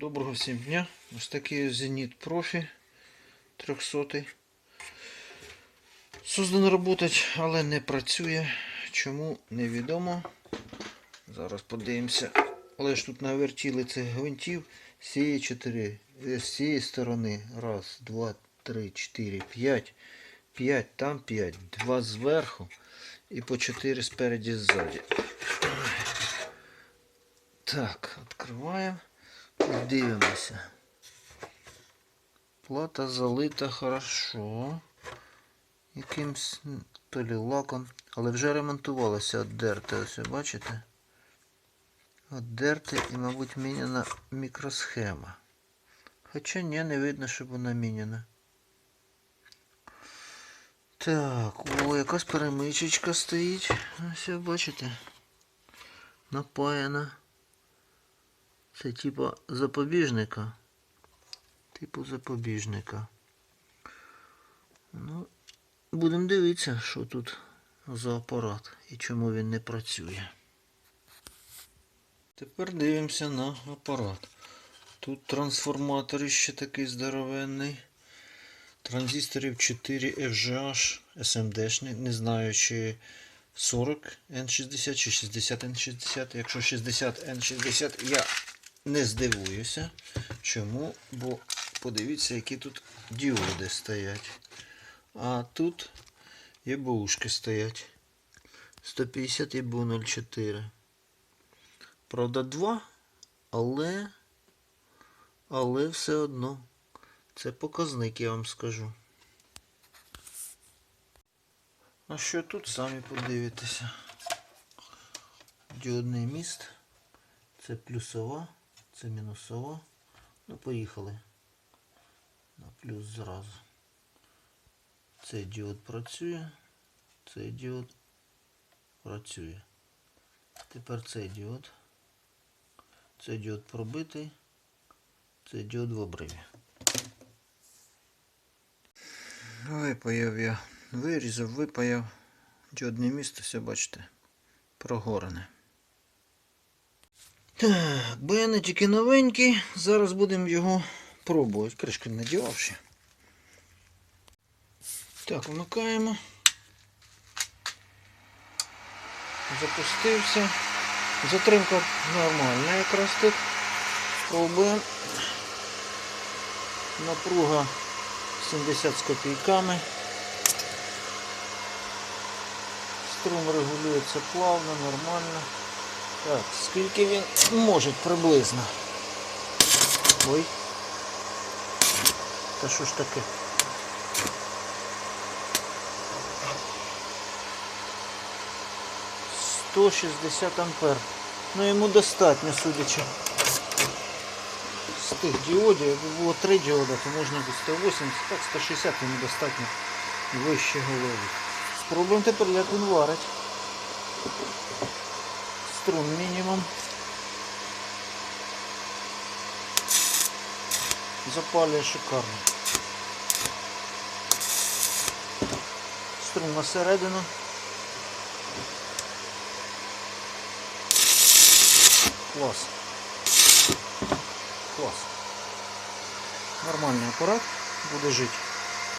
Доброго всім дня. Ось такий Зеніт Профі 300. Создано работать, але не працює. Чому невідомо. Зараз подивимося. Але ж тут навертіли цих гвинтів. З цієї 4, з цієї сторони. Раз, два, три, чотири, п'ять. П'ять, там п'ять. Два зверху. І по 4 спереді ззаді. Так, відкриваємо. Дивимося. Плата залита хорошо. Якимсь то лі лаком. Але вже ремонтувалося оддерте, ось бачите? Оддерте і, мабуть, міняна мікросхема. Хоча ні, не видно, щоб вона міняна. Так, о, якась перемичечка стоїть. Ось бачите. Напаяна. Це типа запобіжника. Типу запобіжника. Ну, будемо дивитися, що тут за апарат і чому він не працює. Тепер дивимося на апарат. Тут трансформатор ще такий здоровенний. Транзисторів 4 FGH SMD-шний. Не знаю, чи 40 N60 чи 60 N60. Якщо 60 N60, я не здивуюся. Чому? Бо подивіться, які тут діоди стоять. А тут ЄБУшки стоять. 150 і 04. Правда, 2, але, але все одно. Це показник, я вам скажу. А що тут самі подивитеся? Діодний міст. Це плюсова, це мінусова. Ну, поїхали. На плюс зразу. Цей діод працює, цей діод працює. Тепер цей діод. Цей діод пробитий, цей діод в обриві. Випаяв я, вирізав, випаяв. Діодне місто, все бачите, прогорене. Так, бени тільки новенький. Зараз будемо його пробувати. Кришку не надівав ще. Так, вмикаємо. Запустився. Затримка нормальна якраз тут. Пробуємо. Напруга 70 з копійками. Струм регулюється плавно, нормально. Так, скільки він може приблизно? Ой. Та що ж таке? Сто шістдесят ампер. Ну йому достатньо, судячи. З тих діодів, якби було три діода, то можна до 180, так 160 йому достатньо вище голови. Спробуємо тепер, як він варить. Струм мінімум. Запалює шикарно. Струм на середину. Клас. Клас. Нормальний апарат буде жити.